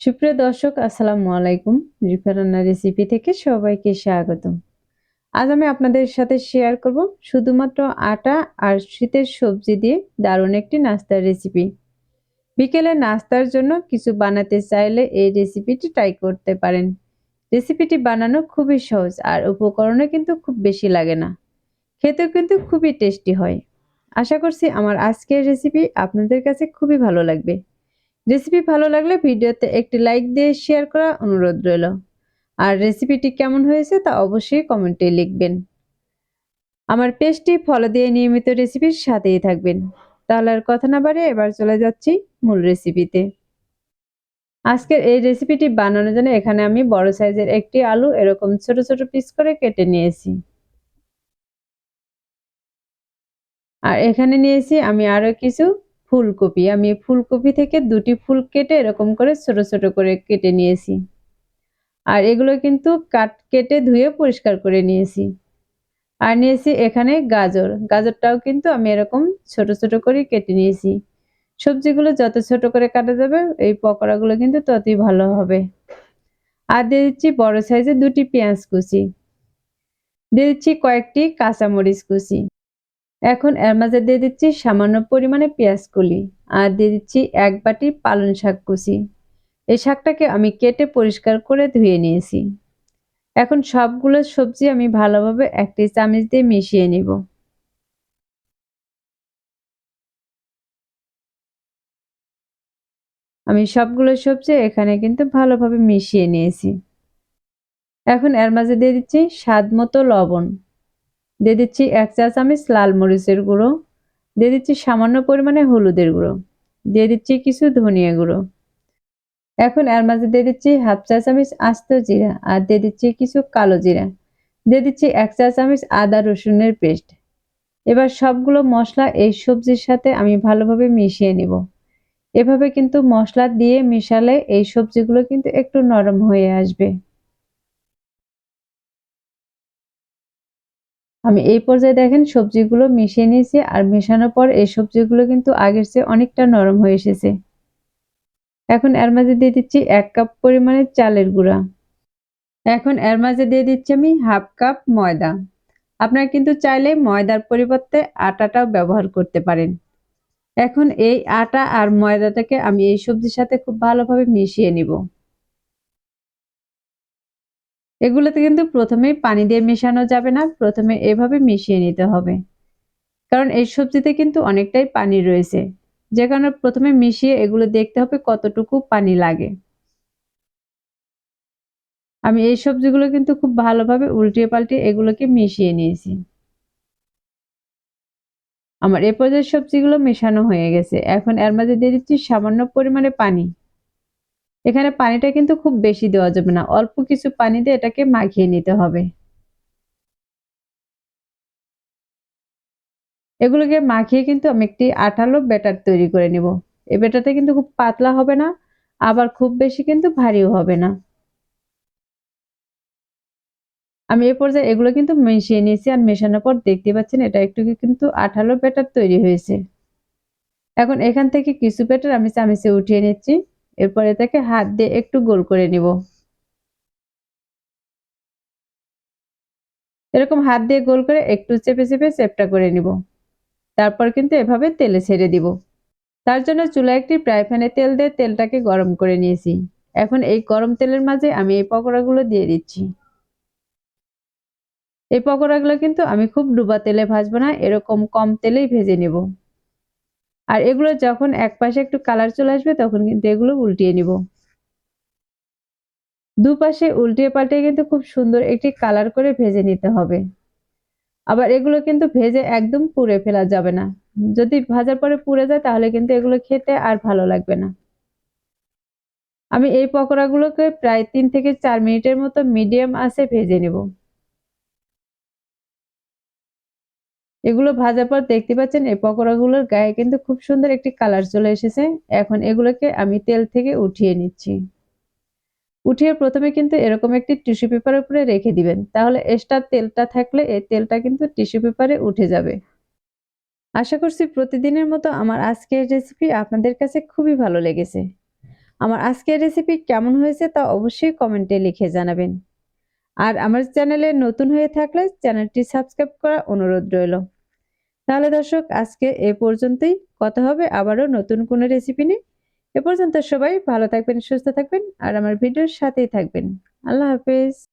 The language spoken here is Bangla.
সুপ্রিয় দর্শক, আসসালামু আলাইকুম। রিফা রান্না রেসিপি থেকে সবাইকে স্বাগতম। আজ আমি আপনাদের সাথে শেয়ার করব শুধুমাত্র আটা আর শীতের সবজি দিয়ে দারুণ একটি নাস্তার রেসিপি বিকেলে নাস্তার জন্য কিছু বানাতে চাইলে এই রেসিপিটি ট্রাই করতে পারেন। রেসিপিটি বানানো খুবই সহজ আর উপকরণও কিন্তু খুব বেশি লাগে না। খেতেও কিন্তু খুবই টেস্টি হয়। আশা করছি আমার আজকের রেসিপি আপনাদের কাছে খুবই ভালো লাগবে। রেসিপি ভালো লাগলে ভিডিওতে একটি লাইক দিয়ে শেয়ার করা অনুরোধ রইল। আর রেসিপিটি কেমন হয়েছে তা অবশ্যই কমেন্টে লিখবেন। আমার পেজটি ফলো দিয়ে নিয়মিত রেসিপির সাথেই থাকবেন। তাহলে আর কথা না বাড়িয়ে এবার চলে যাচ্ছি মূল রেসিপিতে আজকের এই রেসিপিটি বানানোর জন্য এখানে আমি বড় সাইজের একটি আলু এরকম ছোট ছোট পিস করে কেটে নিয়েছি। আর এখানে নিয়েছি আমি আরও কিছু ফুলকপি। আমি ফুলকপি থেকে দুটি ফুল কেটে এরকম করে ছোট ছোট করে কেটে নিয়েছি। আর এগুলো কিন্তু কাট কেটে ধুয়ে পরিষ্কার করে নিয়েছি। আর নিয়েছি এখানে গাজর। গাজরটাও কিন্তু আমি এরকম ছোট ছোট করে কেটে নিয়েছি। সবজিগুলো যত ছোট করে কাটা যাবে, এই পকোড়াগুলো কিন্তু ততই ভালো হবে। আর দিয়ে দিচ্ছি বড় সাইজের দুটি পেঁয়াজ কুচি। দিয়ে দিচ্ছি কয়েকটি কাঁচামরিচ কুচি। এখন এর মাঝে দিয়ে দিচ্ছি সামান্য পরিমাণে পেঁয়াজ কলি আর দিয়ে দিচ্ছি এক বাটি পালং শাক কুচি। এই শাকটাকে আমি কেটে পরিষ্কার করে ধুয়ে নিয়েছি। এখন সবগুলো সবজি আমি ভালোভাবে একটি চামচ দিয়ে মিশিয়ে নিব। আমি সবগুলো সবজি এখানে কিন্তু ভালোভাবে মিশিয়ে নিয়েছি। এখন এর মাঝে দিয়ে দিচ্ছি স্বাদ মতো লবণ। দিয়ে দিচ্ছি এক চা চামচ লাল মরিচের গুঁড়ো। দিয়ে দিচ্ছি সামান্য পরিমাণে হলুদের গুঁড়ো। দিয়ে দিচ্ছি কিছু ধনিয়া গুঁড়ো। এখন এর মাঝে দিয়ে দিচ্ছি হাফ চা চামচ আস্ত জিরা আর দিয়ে দিচ্ছি কিছু কালো জিরা। দিয়ে দিচ্ছি এক চা চামচ আদা রসুনের পেস্ট। এবার সবগুলো মশলা এই সবজির সাথে আমি ভালোভাবে মিশিয়ে নিব। এভাবে কিন্তু মশলা দিয়ে মিশালে এই সবজিগুলো কিন্তু একটু নরম হয়ে আসবে। আমি এই পর্যায়ে দেখেন সবজিগুলো মিশিয়ে নিয়েছি আর মেশানোর পর এই সবজিগুলো কিন্তু আগের চেয়ে অনেকটা নরম হয়ে এসেছে। এখন এর মাঝে দিয়ে দিচ্ছি এক কাপ পরিমাণে চালের গুঁড়া। এখন এর মাঝে দিয়ে দিচ্ছি আমি হাফ কাপ ময়দা। আপনারা কিন্তু চাইলে ময়দার পরিবর্তে আটাটাও ব্যবহার করতে পারেন। এখন এই আটা আর ময়দাটাকে আমি এই সবজির সাথে খুব ভালোভাবে মিশিয়ে নিব। এগুলোতে কিন্তু প্রথমেই পানি দিয়ে মেশানো যাবে না, প্রথমে এভাবে মিশিয়ে নিতে হবে। কারণ এই সবজিতে কিন্তু অনেকটাই পানি রয়েছে। যে কারণে প্রথমে মিশিয়ে এগুলো দেখতে হবে কতটুকু পানি লাগে। আমি এই সবজিগুলো কিন্তু খুব ভালোভাবে উল্টিয়ে পাল্টিয়ে এগুলোকে মিশিয়ে নিয়েছি। আমার এ পর্যায়ে সবজিগুলো মেশানো হয়ে গেছে। এখন এর মাঝে দিয়ে দিচ্ছি সামান্য পরিমাণে পানি। এখানে পানিটা কিন্তু খুব বেশি দেওয়া যাবে না। অল্প কিছু পানি দিয়ে এটাকে মাখিয়ে নিতে হবে। এগুলোকে মাখিয়ে কিন্তু আমি একটি আঠালো ব্যাটার তৈরি করে নিব। এই ব্যাটারটা কিন্তু খুব পাতলা হবে না, আবার খুব বেশি কিন্তু ভারীও হবে না। আমি এ পর্যায়ে এগুলো কিন্তু মিশিয়ে নিয়েছি আর মেশানোর পর দেখতে পাচ্ছেন এটা একটু কিন্তু আঠালো ব্যাটার তৈরি হয়েছে। এখন এখান থেকে কিছু ব্যাটার আমি চামিচে উঠিয়ে নিচ্ছি। এরপর এটাকে হাত দিয়ে একটু গোল করে নিব। এরকম হাত দিয়ে গোল করে একটু চেপে চেপে, চেপটা করে নিব। তারপর কিন্তু এভাবে তেলে ছেড়ে দিব। তার জন্য চুলা একটি ফ্রাই প্যানে তেল দিয়ে তেলটাকে গরম করে নিয়েছি। এখন এই গরম তেলের মাঝে আমি এই পকোড়াগুলো দিয়ে দিচ্ছি। এই পকোড়াগুলো কিন্তু আমি খুব ডুবা তেলে ভাজবো না, এরকম কম তেলেই ভেজে নেব। আর এগুলো যখন এক পাশে একটু কালার চলে আসবে, তখন কিন্তু এগুলো উল্টিয়ে নিব। দুপাশে উল্টিয়ে পাল্টে কিন্তু খুব সুন্দর একটি কালার করে ভেজে নিতে হবে। আবার এগুলো কিন্তু ভেজে একদম পুড়ে ফেলা যাবে না। যদি ভাজার পরে পুড়ে যায়, তাহলে কিন্তু এগুলো খেতে আর ভালো লাগবে না। আমি এই পকোড়াগুলোকে প্রায় তিন থেকে চার মিনিটের মতো মিডিয়াম আছে ভেজে নেব। এগুলো ভাজার পর দেখতে পাচ্ছেন, এই পকোড়াগুলোর গায়ে কিন্তু খুব সুন্দর একটি কালার চলে এসেছে। এখন এগুলোকে আমি তেল থেকে উঠিয়ে নিচ্ছি। উঠিয়ে প্রথমে কিন্তু এরকম একটি টিস্যু পেপারের উপরে রেখে দিবেন। তাহলে এক্সট্রা তেলটা থাকলে এই তেলটা কিন্তু টিস্যু পেপারে উঠে যাবে। আশা করছি প্রতিদিনের মতো আমার আজকের রেসিপি আপনাদের কাছে খুবই ভালো লেগেছে। আমার আজকের রেসিপি কেমন হয়েছে তা অবশ্যই কমেন্টে লিখে জানাবেন। আর আমার চ্যানেলে নতুন হয়ে থাকলে চ্যানেলটি সাবস্ক্রাইব করা অনুরোধ রইল। তাহলে দর্শক, আজকে এ পর্যন্তই। কথা হবে আবারও নতুন কোনো রেসিপি নিয়ে। এ পর্যন্ত সবাই ভালো থাকবেন, সুস্থ থাকবেন, আর আমার ভিডিওর সাথেই থাকবেন। আল্লাহ হাফেজ।